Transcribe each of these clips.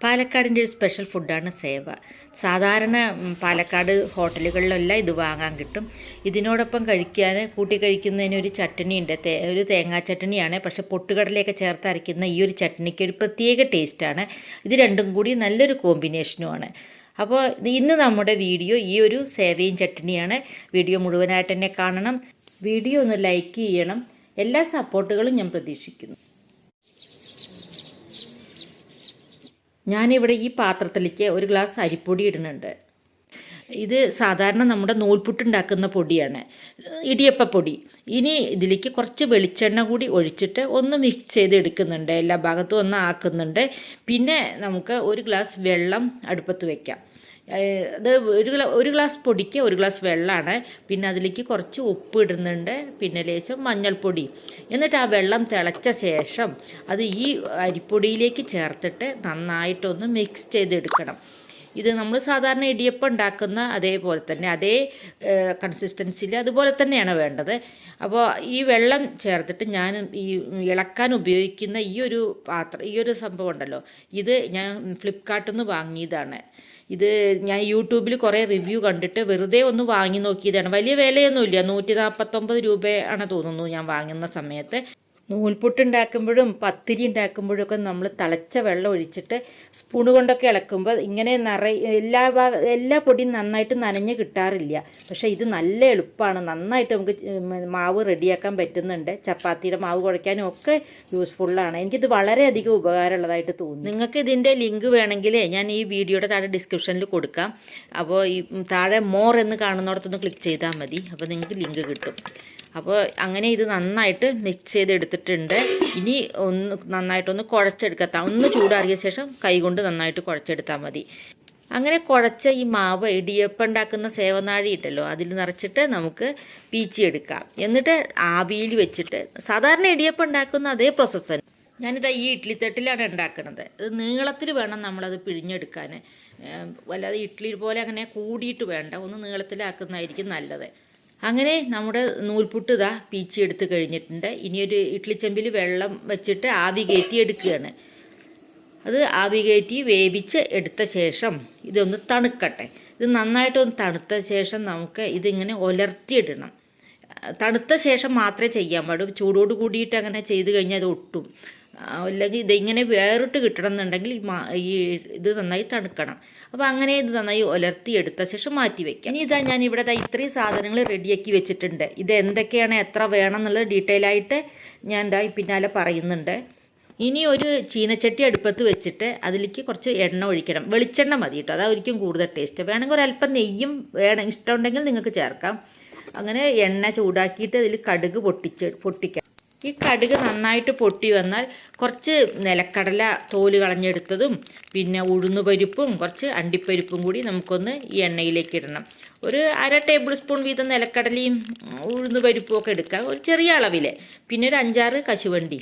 പാലക്കാടിന്റെ ഒരു സ്പെഷ്യൽ ഫുഡാണ് സേവ. സാധാരണ പാലക്കാട് ഹോട്ടലുകളിലെല്ലാം ഇത് വാങ്ങാൻ കിട്ടും. ഇതിനോടൊപ്പം കഴിക്കാൻ കൂട്ടി കഴിക്കുന്നതിന് ഒരു ചട്ടണി ഉണ്ട് തേ ഒരു തേങ്ങാ ചട്ടണിയാണ് പക്ഷെ പൊട്ടുകടലയൊക്കെ ചേർത്ത് അരയ്ക്കുന്ന ഈ ഒരു ചട്ടണിക്ക് ഒരു പ്രത്യേക ടേസ്റ്റാണ് ഇത് രണ്ടും കൂടി നല്ലൊരു കോമ്പിനേഷനുമാണ് അപ്പോൾ ഇന്ന് നമ്മുടെ വീഡിയോ ഈ ഒരു സേവയും ചട്ടണിയാണ് വീഡിയോ മുഴുവനായിട്ട് തന്നെ കാണണം. വീഡിയോ ഒന്ന് ലൈക്ക് ചെയ്യണം. എല്ലാ സപ്പോർട്ടുകളും ഞാൻ പ്രതീക്ഷിക്കുന്നു. ഞാനിവിടെ ഈ പാത്രത്തിലേക്ക് ഒരു ഗ്ലാസ് അരിപ്പൊടി ഇടുന്നുണ്ട്. ഇത് സാധാരണ നമ്മുടെ നൂൽപുട്ടുണ്ടാക്കുന്ന പൊടിയാണ്. ഇടിയപ്പപ്പൊടി ഇനി ഇതിലേക്ക് കുറച്ച് വെളിച്ചെണ്ണ കൂടി ഒഴിച്ചിട്ട് ഒന്ന് മിക്സ് ചെയ്ത് എടുക്കുന്നുണ്ട് എല്ലാ ഭാഗത്തും ഒന്ന് ആക്കുന്നുണ്ട്. പിന്നെ നമുക്ക് ഒരു ഗ്ലാസ് വെള്ളം അടുപ്പത്ത് ഏഹ് അത് ഒരു ഗ്ലാ ഒരു ഗ്ലാസ് പൊടിക്ക് ഒരു ഗ്ലാസ് വെള്ളമാണ് പിന്നെ അതിലേക്ക് കുറച്ച് ഉപ്പ് ഇടുന്നുണ്ട്. പിന്നെ ലേശം മഞ്ഞൾപ്പൊടി. എന്നിട്ട് ആ വെള്ളം തിളച്ച ശേഷം അത് ഈ അരിപ്പൊടിയിലേക്ക് ചേർത്തിട്ട് നന്നായിട്ടൊന്ന് മിക്സ് ചെയ്തെടുക്കണം. ഇത് നമ്മൾ സാധാരണ ഇടിയപ്പം ഉണ്ടാക്കുന്ന അതേപോലെ തന്നെ അതേ കൺസിസ്റ്റൻസിയിൽ അതുപോലെ തന്നെയാണ് വേണ്ടത്. അപ്പോൾ ഈ വെള്ളം ചേർത്തിട്ട് ഞാൻ ഈ ഇളക്കാൻ ഉപയോഗിക്കുന്ന ഈ ഒരു പാത്രം ഈ ഒരു സംഭവം ഉണ്ടല്ലോ. ഇത് ഞാൻ ഫ്ലിപ്കാർട്ടിൽ നിന്ന് വാങ്ങിയതാണ്. ഇത് ഞാൻ യൂട്യൂബിൽ കുറേ റിവ്യൂ കണ്ടിട്ട് വെറുതെ ഒന്ന് വാങ്ങി നോക്കിയതാണ്. വലിയ വിലയൊന്നുമില്ല നൂറ്റി നാൽപ്പത്തൊമ്പത് രൂപയാണ് തോന്നുന്നു ഞാൻ വാങ്ങുന്ന സമയത്ത്. നൂൽപുട്ട് ഉണ്ടാക്കുമ്പോഴും പത്തിരി ഉണ്ടാക്കുമ്പോഴും ഒക്കെ നമ്മൾ തിളച്ച വെള്ളം ഒഴിച്ചിട്ട് സ്പൂൺ കൊണ്ടൊക്കെ ഇളക്കുമ്പോൾ ഇങ്ങനെ നിറ എല്ലാ ഭാഗ എല്ലാ പൊടിയും നന്നായിട്ട് നനഞ്ഞ് കിട്ടാറില്ല. പക്ഷേ ഇത് നല്ല എളുപ്പമാണ്. നന്നായിട്ട് നമുക്ക് മാവ് റെഡിയാക്കാൻ പറ്റുന്നുണ്ട്. ചപ്പാത്തിയുടെ മാവ് കുഴയ്ക്കാനും ഒക്കെ യൂസ്ഫുള്ളാണ്. എനിക്കിത് വളരെയധികം ഉപകാരമുള്ളതായിട്ട് തോന്നുന്നു നിങ്ങൾക്ക് ഇതിന്റെ ലിങ്ക് വേണമെങ്കിൽ ഞാൻ ഈ വീഡിയോയുടെ താഴെ ഡിസ്ക്രിപ്ഷനിൽ കൊടുക്കാം. അപ്പോൾ ഈ താഴെ മോർ എന്ന് കാണുന്നിടത്തൊന്ന് ക്ലിക്ക് ചെയ്താൽ മതി. അപ്പോൾ നിങ്ങൾക്ക് ലിങ്ക് കിട്ടും. അപ്പോൾ അങ്ങനെ ഇത് നന്നായിട്ട് മിക്സ് ചെയ്തെടുത്തിട്ടുണ്ട്. ഇനി ഒന്ന് നന്നായിട്ടൊന്ന് കുഴച്ചെടുക്കാം. ഒന്ന് ചൂടാറിയ ശേഷം കൈകൊണ്ട് നന്നായിട്ട് കുഴച്ചെടുത്താൽ മതി. അങ്ങനെ കുഴച്ച ഈ മാവ് ഇടിയപ്പം ഉണ്ടാക്കുന്ന സേവനാഴി ഇട്ടല്ലോ. അതിൽ നിറച്ചിട്ട് നമുക്ക് പീച്ചിയെടുക്കാം. എന്നിട്ട് ആവിയിൽ വെച്ചിട്ട് സാധാരണ ഇടിയപ്പം ഉണ്ടാക്കുന്ന അതേ പ്രോസസ്സ് തന്നെ. ഞാനിത് ഈ ഇഡ്ലിത്തട്ടിലാണ് ഉണ്ടാക്കുന്നത് ഇത് നീളത്തിൽ വേണം നമ്മളത് പിഴിഞ്ഞെടുക്കാൻ വല്ലാതെ ഇഡ്ലി പോലെ അങ്ങനെ കൂടിയിട്ട് വേണ്ട. ഒന്ന് നീളത്തിലാക്കുന്നതായിരിക്കും നല്ലത്. അങ്ങനെ നമ്മുടെ നൂൽപുട്ട് ഇതാ പീച്ചി എടുത്ത് കഴിഞ്ഞിട്ടുണ്ട്. ഇനിയൊരു ഇഡ്ലിച്ചെമ്പിൽ വെള്ളം വെച്ചിട്ട് ആവി കയറ്റി എടുക്കുകയാണ്. അത് ആവി കയറ്റി വേവിച്ച് എടുത്ത ശേഷം ഇതൊന്ന് തണുക്കട്ടെ. ഇത് നന്നായിട്ടൊന്ന് തണുത്ത ശേഷം നമുക്ക് ഇതിങ്ങനെ ഉലർത്തിയിടണം തണുത്ത ശേഷം മാത്രമേ ചെയ്യാൻ പാടൂ. ചൂടോട് കൂടിയിട്ട് അങ്ങനെ ചെയ്ത് കഴിഞ്ഞാൽ അത് ഒട്ടും. അല്ലെങ്കിൽ ഇതിങ്ങനെ വേറിട്ട് കിട്ടണം എന്നുണ്ടെങ്കിൽ ഈ ഇത് നന്നായി തണുക്കണം. അപ്പോൾ അങ്ങനെ ഇത് നന്നായി ഉലർത്തി എടുത്ത ശേഷം മാറ്റി വെക്കാം. ഇനി ഇതാ ഞാൻ ഇവിടെ ഇത്രയും സാധനങ്ങൾ റെഡിയാക്കി വെച്ചിട്ടുണ്ട്. ഇത് എന്തൊക്കെയാണ് എത്ര വേണം എന്നുള്ളത് ഡീറ്റെയിൽ ആയിട്ട് ഞാൻ എന്താ പിന്നാലെ പറയുന്നുണ്ട്. ഇനി ഒരു ചീനച്ചട്ടി അടുപ്പത്ത് വെച്ചിട്ട് അതിലേക്ക് കുറച്ച് എണ്ണ ഒഴിക്കണം. വെളിച്ചെണ്ണ മതി കേട്ടോ അതായിരിക്കും കൂടുതൽ ടേസ്റ്റ് വേണമെങ്കിൽ ഒരല്പം നെയ്യും വേണം ഇഷ്ടമുണ്ടെങ്കിൽ നിങ്ങൾക്ക് ചേർക്കാം. അങ്ങനെ എണ്ണ ചൂടാക്കിയിട്ട് അതിൽ കടുക് പൊട്ടിച്ച് പൊട്ടിക്കണം ഈ കടുക് നന്നായിട്ട് പൊട്ടി വന്നാൽ കുറച്ച് നിലക്കടല തോൽ കളഞ്ഞെടുത്തതും പിന്നെ ഉഴുന്നുപരിപ്പും കുറച്ച് അണ്ടിപ്പരിപ്പും കൂടി നമുക്കൊന്ന് ഈ എണ്ണയിലേക്ക് ഇടണം. ഒരു അര ടേബിൾ സ്പൂൺ വീതം നിലക്കടലയും ഉഴുന്ന് ഉഴുന്നുപരിപ്പും ഒക്കെ എടുക്കാം. ഒരു ചെറിയ അളവിൽ പിന്നെ ഒരു അഞ്ചാറ് കശുവണ്ടി.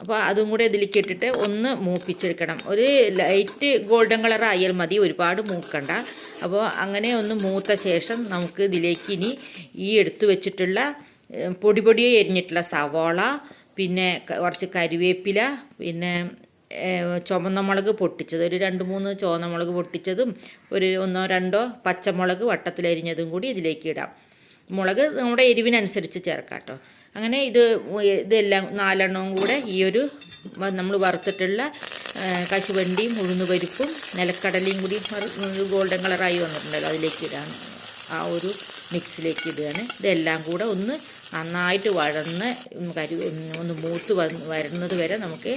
അപ്പോൾ അതും കൂടെ ഇതിലേക്ക് ഇട്ടിട്ട് ഒന്ന് മൂപ്പിച്ചെടുക്കണം. ഒരു ലൈറ്റ് ഗോൾഡൻ കളർ ആയാൽ മതി ഒരുപാട് മൂക്കണ്ട. അപ്പോൾ അങ്ങനെ ഒന്ന് മൂത്ത ശേഷം നമുക്ക് ഇതിലേക്ക് ഇനി ഈ എടുത്തു വെച്ചിട്ടുള്ള പൊടി പൊടിയെ എരിഞ്ഞിട്ടുള്ള സവാള പിന്നെ കുറച്ച് കരിവേപ്പില പിന്നെ ചുമന്ന മുളക് പൊട്ടിച്ചത്. ഒരു രണ്ട് മൂന്ന് ചുവന്ന മുളക് പൊട്ടിച്ചതും ഒരു ഒന്നോ രണ്ടോ പച്ചമുളക് വട്ടത്തിലരിഞ്ഞതും കൂടി ഇതിലേക്ക് ഇടാം. മുളക് നമ്മുടെ എരിവിനനുസരിച്ച് ചേർക്കാം കേട്ടോ അങ്ങനെ ഇത് ഇതെല്ലാം നാലെണ്ണവും കൂടെ ഈ ഒരു നമ്മൾ വറുത്തിട്ടുള്ള കശുവണ്ടിയും ഉഴുന്നുപരിപ്പും നിലക്കടലയും കൂടി ഗോൾഡൻ കളറായി വന്നിട്ടുണ്ടല്ലോ അതിലേക്ക് ഇടാണ് ആ ഒരു മിക്സിലേക്ക് ഇടുകയാണ്. ഇതെല്ലാം കൂടെ ഒന്ന് നന്നായിട്ട് വഴന്ന് കരു ഒന്ന് മൂത്ത് വരുന്നത് വരെ നമുക്ക്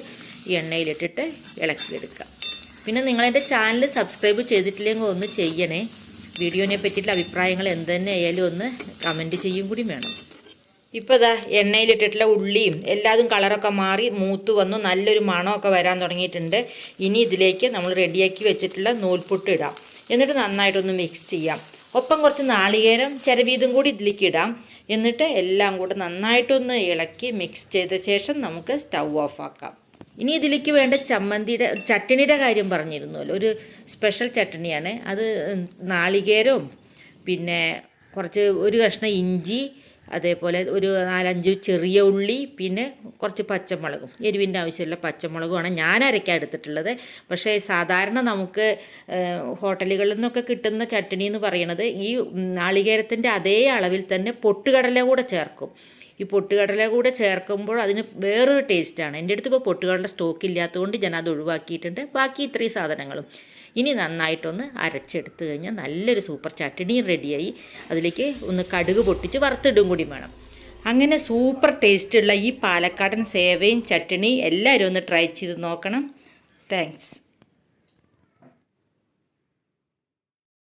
ഈ എണ്ണയിലിട്ടിട്ട് ഇളക്കിയെടുക്കാം. പിന്നെ നിങ്ങളെന്റെ ചാനൽ സബ്സ്ക്രൈബ് ചെയ്തിട്ടില്ലെങ്കിൽ ഒന്ന് ചെയ്യണേ. വീഡിയോനെ പറ്റിയിട്ടുള്ള അഭിപ്രായങ്ങൾ എന്ത് തന്നെ ആയാലും ഒന്ന് കമന്റ് ചെയ്യും കൂടി വേണം. ഇപ്പോൾ ഇതാ എണ്ണയിലിട്ടിട്ടുള്ള ഉള്ളിയും എല്ലാതും കളറൊക്കെ മാറി മൂത്ത് വന്നു. നല്ലൊരു മണമൊക്കെ വരാൻ തുടങ്ങിയിട്ടുണ്ട്. ഇനി ഇതിലേക്ക് നമ്മൾ റെഡിയാക്കി വെച്ചിട്ടുള്ള നൂൽപുട്ട് ഇടാം. എന്നിട്ട് നന്നായിട്ടൊന്ന് മിക്സ് ചെയ്യാം. ഒപ്പം കുറച്ച് നാളികേരം ചിരവീതും കൂടി ഇതിലേക്ക് ഇടാം. എന്നിട്ട് എല്ലാം കൂടെ നന്നായിട്ടൊന്ന് ഇളക്കി മിക്സ് ചെയ്ത ശേഷം നമുക്ക് സ്റ്റൗ ഓഫ് ആക്കാം. ഇനി ഇതിലേക്ക് വേണ്ട ചമ്മന്തിയുടെ ചട്ടിണിയുടെ കാര്യം പറഞ്ഞിരുന്നല്ലോ. ഒരു സ്പെഷ്യൽ ചട്ടിണിയാണ്. അത് നാളികേരവും പിന്നെ കുറച്ച് ഒരു കഷ്ണം ഇഞ്ചി അതേപോലെ ഒരു നാലഞ്ച് ചെറിയ ഉള്ളി പിന്നെ കുറച്ച് പച്ചമുളകും. എരിവിന്റെ ആവശ്യമുള്ള പച്ചമുളകുമാണ് ഞാൻ അരയ്ക്കാൻ എടുത്തിട്ടുള്ളത്. പക്ഷേ സാധാരണ നമുക്ക് ഹോട്ടലുകളിൽ നിന്നൊക്കെ കിട്ടുന്ന ചട്നി എന്ന് പറയുന്നത് ഈ നാളികേരത്തിന്റെ അതേ അളവിൽ തന്നെ പൊട്ടുകടല കൂടെ ചേർക്കും. ഈ പൊട്ടുകടല കൂടെ ചേർക്കുമ്പോൾ അതിന് വേറൊരു ടേസ്റ്റാണ്. എന്റെ അടുത്ത് ഇപ്പോൾ പൊട്ടുകടല സ്റ്റോക്ക് ഇല്ലാത്തതുകൊണ്ട് ഞാൻ അത് ഒഴിവാക്കിയിട്ടുണ്ട്. ബാക്കി ഇത്രയും സാധനങ്ങളും. ഇനി നന്നായിട്ടൊന്ന് അരച്ചെടുത്ത് കഴിഞ്ഞാൽ നല്ലൊരു സൂപ്പർ ചട്ടിണിയും റെഡിയായി. അതിലേക്ക് ഒന്ന് കടുക് പൊട്ടിച്ച് വറുത്തിടും കൂടി വേണം. അങ്ങനെ സൂപ്പർ ടേസ്റ്റുള്ള ഈ പാലക്കാടൻ സേവയും ചട്ടിണി എല്ലാവരും ഒന്ന് ട്രൈ ചെയ്ത് നോക്കണം. താങ്ക്സ്.